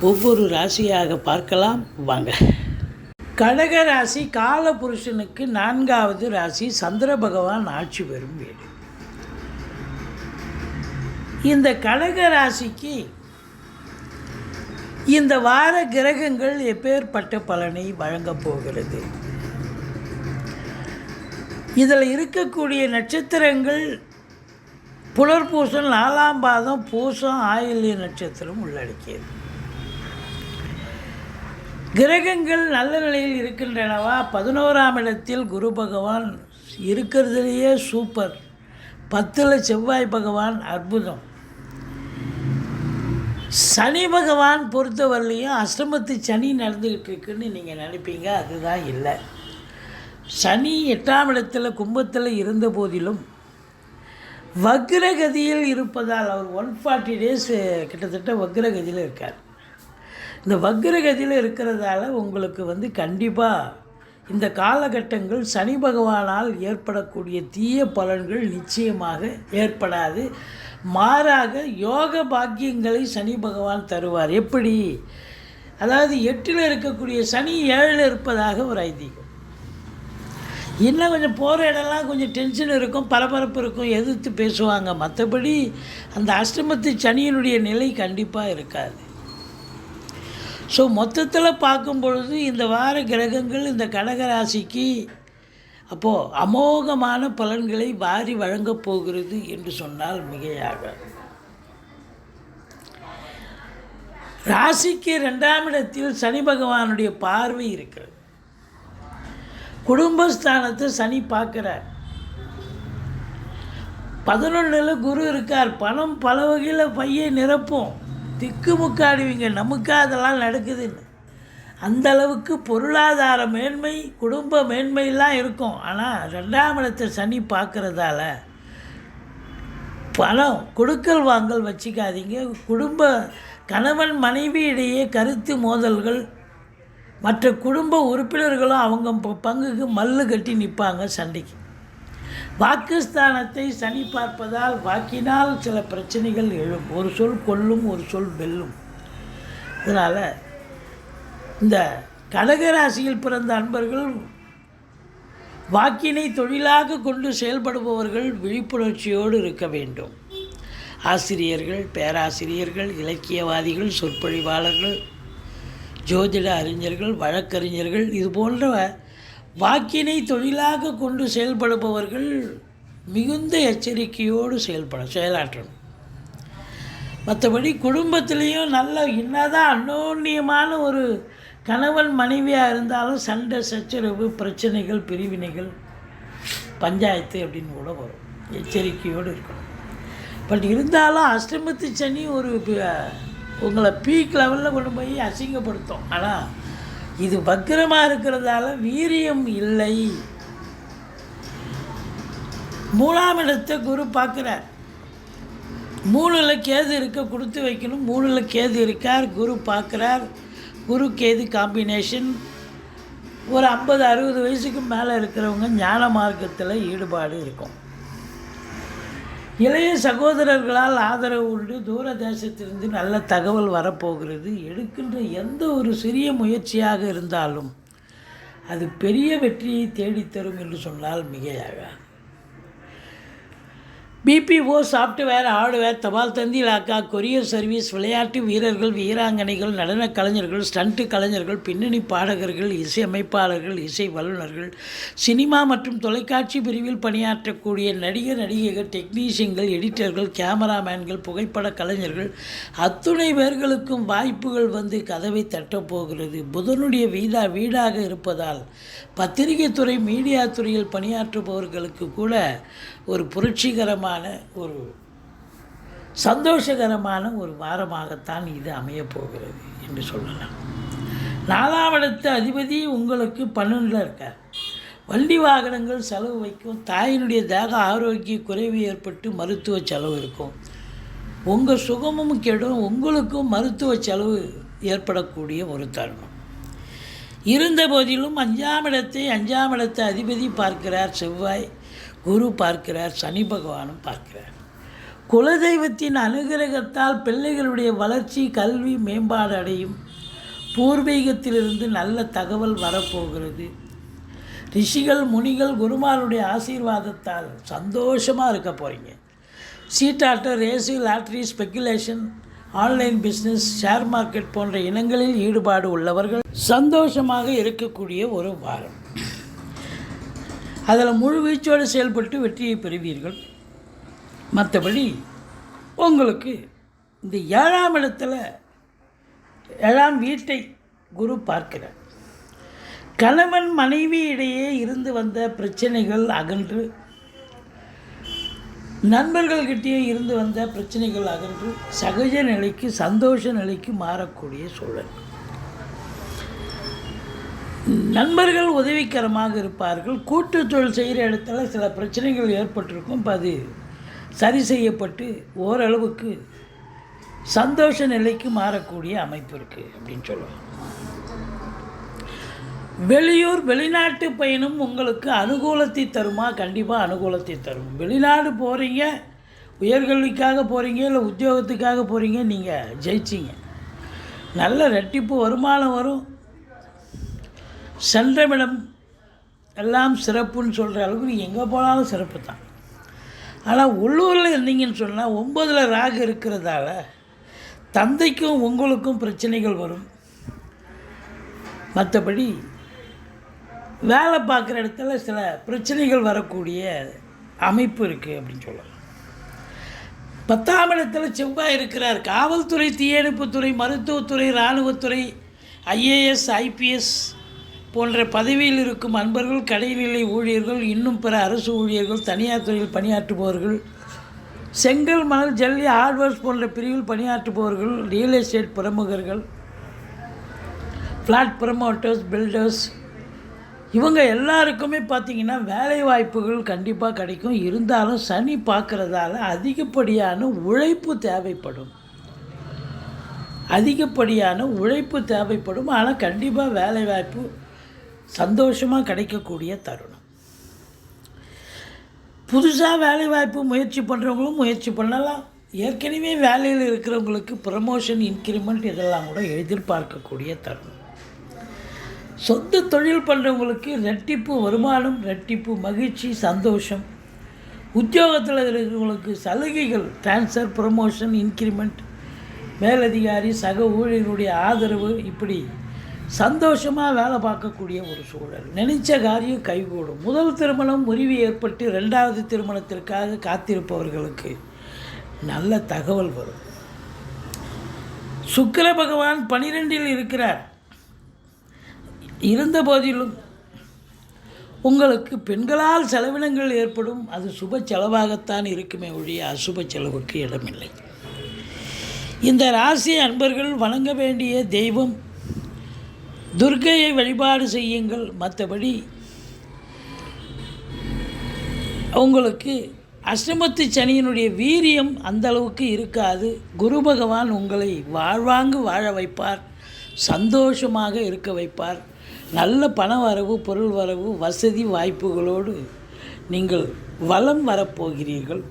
ஒவ்வொரு ராசியாக பார்க்கலாம். வாங்க. கடக ராசி காலபுருஷனுக்கு நான்காவது ராசி சந்திர பகவான் ஆட்சி பெறும் வீடு. இந்த கடக ராசிக்கு இந்த வார கிரகங்கள் எப்பேற்பட்ட பலனை வழங்கப் போகிறது? இதில் இருக்கக்கூடிய நட்சத்திரங்கள் புலர்பூசம் நாலாம் பாதம் பூசம் ஆயில்ய நட்சத்திரம் உள்ளடக்கியது. கிரகங்கள் நல்ல நிலையில் இருக்கின்றனவா? பதினோராம் இடத்தில் குரு பகவான் இருக்கிறதுலேயே சூப்பர் பத்தில் செவ்வாய் பகவான் அற்புதம். சனி பகவான் பொறுத்தவரையிலையும் அஷ்டமத்து சனி நடந்துக்கிட்டு இருக்குன்னு நீங்கள் நினைப்பீங்க அதுதான் இல்லை. சனி எட்டாம் இடத்துல கும்பத்தில் இருந்த போதிலும் வக்ரகதியில் இருப்பதால் அவர் ஒன் ஃபார்ட்டி டேஸ் கிட்டத்தட்ட வக்ரகதியில் இருக்கார். இந்த வக்ரகதியில் இருக்கிறதால உங்களுக்கு வந்து கண்டிப்பாக இந்த காலகட்டங்கள் சனி பகவானால் ஏற்படக்கூடிய தீய பலன்கள் நிச்சயமாக ஏற்படாது. மாறாக யோக பாக்கியங்களை சனி பகவான் தருவார். எப்படி? அதாவது எட்டில் இருக்கக்கூடிய சனி ஏழில் இருப்பதாக ஒரு ஐதீகம். இன்னும் கொஞ்சம் போகிற இடம்லாம் கொஞ்சம் டென்ஷன் இருக்கும் பரபரப்பு இருக்கும் எதிர்த்து பேசுவாங்க. மற்றபடி அந்த அஷ்டமத்து சனியினுடைய நிலை கண்டிப்பாக இருக்காது. ஸோ மொத்தத்தில் பார்க்கும் பொழுது இந்த வார கிரகங்கள் இந்த கடகராசிக்கு அப்போது அமோகமான பலன்களை வாரி வழங்கப் போகிறது என்று சொன்னால் மிகையாக ராசிக்கு ரெண்டாம் இடத்தில் சனி பகவானுடைய பார்வை இருக்கிறது. குடும்பஸ்தானத்தை சனி பார்க்குறார். பதினொன்றில் குரு இருக்கார். பணம் பல வகையில் பையை நிரப்பும். திக்கு முக்காடுவீங்க நமக்கா அதெல்லாம் நடக்குதுன்னு அந்த அளவுக்கு பொருளாதார மேன்மை குடும்ப மேன்மையெல்லாம் இருக்கும். ஆனால் ரெண்டாம் இடத்தை சனி பார்க்குறதால பணம் கொடுக்கல் வாங்கல் வச்சுக்காதீங்க. குடும்ப கணவன் மனைவி இடையே கருத்து மோதல்கள் மற்ற குடும்ப உறுப்பினர்களும் அவங்க ப- பங்குக்கு மல்லு கட்டி நிற்பாங்க சண்டைக்கு. வாக்குஸ்தானத்தை சனி பார்ப்பதால் வாக்கினால் சில பிரச்சனைகள் எழும். ஒரு சொல் கொல்லும் ஒரு சொல் வெல்லும். அதனால் இந்த கடகராசியில் பிறந்த அன்பர்கள் வாக்கினை தொழிலாக கொண்டு செயல்படுபவர்கள் விழிப்புணர்ச்சியோடு இருக்க வேண்டும். ஆசிரியர்கள் பேராசிரியர்கள் இலக்கியவாதிகள் சொற்பொழிவாளர்கள் ஜோதிட அறிஞர்கள் வழக்கறிஞர்கள் இது போன்ற வாக்கினை தொழிலாக கொண்டு செயல்படுபவர்கள் மிகுந்த எச்சரிக்கையோடு செயல்பட செயலாற்றணும். மற்றபடி குடும்பத்திலையும் நல்ல என்னதான் அன்னோன்யமான ஒரு கணவன் மனைவியாக இருந்தாலும் சண்டை சச்சரவு பிரச்சனைகள் பிரிவினைகள் பஞ்சாயத்து அப்படின்னு கூட வரும். எச்சரிக்கையோடு இருக்கணும். பட் இருந்தாலும் அஷ்டமத்து சனி ஒரு உங்களை பீக் லெவலில் கொண்டு போய் அசிங்கப்படுத்தும். ஆனால் இது வக்கரமாக இருக்கிறதால வீரியம் இல்லை. மூணாம் இடத்தை குரு பார்க்குறார். மூணில் கேது இருக்க கொடுத்து வைக்கணும். மூணில் கேது இருக்கார் குரு பார்க்குறார். குரு கேது காம்பினேஷன் ஒரு ஐம்பது அறுபது வயசுக்கு மேலே இருக்கிறவங்க ஞான மார்க்கத்தில் ஈடுபாடு இருக்கும். இளைய சகோதரர்களால் ஆதரவு உண்டு. தூர தேசத்திலிருந்து நல்ல தகவல் வரப்போகிறது. எடுக்கின்ற எந்த ஒரு சிறிய முயற்சியாக இருந்தாலும் அது பெரிய வெற்றியை தேடித்தரும் என்று சொன்னால் மிகையாக. பிபிஓ சாஃப்ட்வேர் ஹார்ட்வேர் தபால் தந்தி இலாக்கா கொரியர் சர்வீஸ் விளையாட்டு வீரர்கள் வீராங்கனைகள் நடனக் கலைஞர்கள் ஸ்டண்ட்டு கலைஞர்கள் பின்னணி பாடகர்கள் இசையமைப்பாளர்கள் இசை வல்லுநர்கள் சினிமா மற்றும் தொலைக்காட்சி பிரிவில் பணியாற்றக்கூடிய நடிகர் நடிகைகள் டெக்னீஷியன்கள் எடிட்டர்கள் கேமராமேன்கள் புகைப்பட கலைஞர்கள் அத்துணை பேர்களுக்கும் வாய்ப்புகள் வந்து கதவை தட்டப்போகிறது புதனுடைய வீடா வீடாக இருப்பதால் பத்திரிகை துறை மீடியா துறையில் பணியாற்றுபவர்களுக்கு கூட ஒரு புரட்சிகரமான ஒரு சந்தோஷகரமான ஒரு வாரமாகத்தான் இது அமையப்போகிறது என்று சொல்லலாம். நாலாம் இடத்து அதிபதி உங்களுக்கு பன்னெண்டில் இருக்கார். வண்டி வாகனங்கள் செலவு வைக்கும் தாயினுடைய தேக ஆரோக்கிய குறைவு ஏற்பட்டு மருத்துவ செலவு இருக்கும். உங்கள் சுகமும் கெடும் உங்களுக்கும் மருத்துவ செலவு ஏற்படக்கூடிய ஒரு தருணம். இருந்த போதிலும் அஞ்சாம் இடத்தை அஞ்சாம் இடத்தை அதிபதி பார்க்கிறார் செவ்வாய். குரு பார்க்கிறார் சனி பகவானும் பார்க்கிறார். குலதெய்வத்தின் அனுகிரகத்தால் பிள்ளைகளுடைய வளர்ச்சி கல்வி மேம்பாடு அடையும். பூர்வீகத்திலிருந்து நல்ல தகவல் வரப்போகிறது. ரிஷிகள் முனிகள் குருமாருடைய ஆசீர்வாதத்தால் சந்தோஷமாக இருக்க போகிறீங்க சீட்டாட்டம் race lottery speculation online business share market போன்ற இனங்களில் ஈடுபாடு உள்ளவர்கள் சந்தோஷமாக இருக்கக்கூடிய ஒரு வாரம். அதில் முழு வீச்சோடு செயல்பட்டு வெற்றியை பெறுவீர்கள். மற்றபடி உங்களுக்கு இந்த ஏழாம் இடத்துல ஏழாம் வீட்டை குரு பார்க்கிறார். கணவன் மனைவி இடையே இருந்து வந்த பிரச்சனைகள் அகன்று நண்பர்கள்கிட்டயே இருந்து வந்த பிரச்சனைகள் அகன்று சகஜ நிலைக்கு சந்தோஷ நிலைக்கு மாறக்கூடிய சூழல். நண்பர்கள் உதவிகரமாக இருப்பார்கள். கூட்டு தொழில் செய்கிற இடத்துல சில பிரச்சனைகள் ஏற்பட்டிருக்கும். இப்போ அது சரி செய்யப்பட்டு ஓரளவுக்கு சந்தோஷ நிலைக்கு மாறக்கூடிய அமைப்பு இருக்குது அப்படின்னு சொல்லுவாங்க. வெளியூர் வெளிநாட்டு பயணம் உங்களுக்கு அனுகூலத்தை தருமா? கண்டிப்பாக அனுகூலத்தை தரும். வெளிநாடு போகிறீங்க உயர்கல்விக்காக போகிறீங்க இல்லை உத்தியோகத்துக்காக போகிறீங்க நீங்கள் ஜெயிச்சிங்க. நல்ல ரெட்டிப்பு வருமானம் வரும். சென்றவிடம் எல்லாம் சிறப்புன்னு சொல்கிற அளவுக்கு எங்கே போனாலும் சிறப்பு தான். ஆனால் உள்ளூரில் இருந்தீங்கன்னு சொன்னால் ஒம்பதில் ராகு இருக்கிறதால தந்தைக்கும் உங்களுக்கும் பிரச்சனைகள் வரும். மற்றபடி வேலை பார்க்குற இடத்துல சில பிரச்சனைகள் வரக்கூடிய அமைப்பு இருக்குது அப்படின்னு சொல்லலாம். பத்தாம் இடத்துல செவ்வாய் இருக்கிறார். காவல்துறை தீயணைப்புத்துறை மருத்துவத்துறை இராணுவத்துறை ஐஏஎஸ் ஐபிஎஸ் போன்ற பதவியில் இருக்கும் அன்பர்கள் கடைநிலை ஊழியர்கள் இன்னும் பிற அரசு ஊழியர்கள் தனியார் துறையில் பணியாற்றுபவர்கள் செங்கல் மணல் ஜல்லி ஹார்ட்வேர்ஸ் போன்ற பிரிவில் பணியாற்றுபவர்கள் ரியல் எஸ்டேட் பிரமுகர்கள் ஃப்ளாட் ப்ரமோட்டர்ஸ் பில்டர்ஸ் இவங்க எல்லாருக்குமே பார்த்திங்கன்னா வேலை வாய்ப்புகள் கண்டிப்பாக கிடைக்கும். இருந்தாலும் சனி பார்க்குறதால அதிகப்படியான உழைப்பு தேவைப்படும். அதிகப்படியான உழைப்பு தேவைப்படும். ஆனால் கண்டிப்பாக வேலை வாய்ப்பு சந்தோஷமாக கிடைக்கக்கூடிய தருணம். புதுசாக வேலை வாய்ப்பு முயற்சி பண்ணுறவங்களும் முயற்சி பண்ணலாம். ஏற்கனவே வேலையில் இருக்கிறவங்களுக்கு ப்ரமோஷன் இன்க்ரிமெண்ட் இதெல்லாம் கூட எதிர்பார்க்கக்கூடிய தருணம். சொந்த தொழில் பண்ணுறவங்களுக்கு ரெட்டிப்பு வருமானம் ரெட்டிப்பு மகிழ்ச்சி சந்தோஷம். உத்தியோகத்தில் இருக்கிறவங்களுக்கு சலுகைகள் ட்ரான்ஸ்ஃபர் ப்ரமோஷன் இன்க்ரிமெண்ட் மேலதிகாரி சக ஊழியர்களுடைய ஆதரவு இப்படி சந்தோஷமாக வேலை பார்க்கக்கூடிய ஒரு சூழல். நினைச்ச காரியம் கைகூடும். முதல் திருமணம் முறிவு ஏற்பட்டு ரெண்டாவது திருமணத்திற்காக காத்திருப்பவர்களுக்கு நல்ல தகவல் வரும். சுக்கர பகவான் பனிரெண்டில் இருக்கிறார். இருந்த போதிலும் உங்களுக்கு பெண்களால் செலவினங்கள் ஏற்படும். அது சுப செலவாகத்தான் இருக்குமே ஒழிய அசுப செலவுக்கு இடமில்லை. இந்த ராசி அன்பர்கள் வணங்க வேண்டிய தெய்வம் துர்க்கையை வழிபாடு செய்யுங்கள். மற்றபடி உங்களுக்கு அஷ்டமத்து சனியினுடைய வீரியம் அந்த அளவுக்கு இருக்காது. குரு பகவான் உங்களை வாழ்வாங்கு வாழ வைப்பார். சந்தோஷமாக இருக்க வைப்பார். நல்ல பண வரவு பொருள் வரவு வசதி வாய்ப்புகளோடு நீங்கள் வளம் வரப்போகிறீர்கள்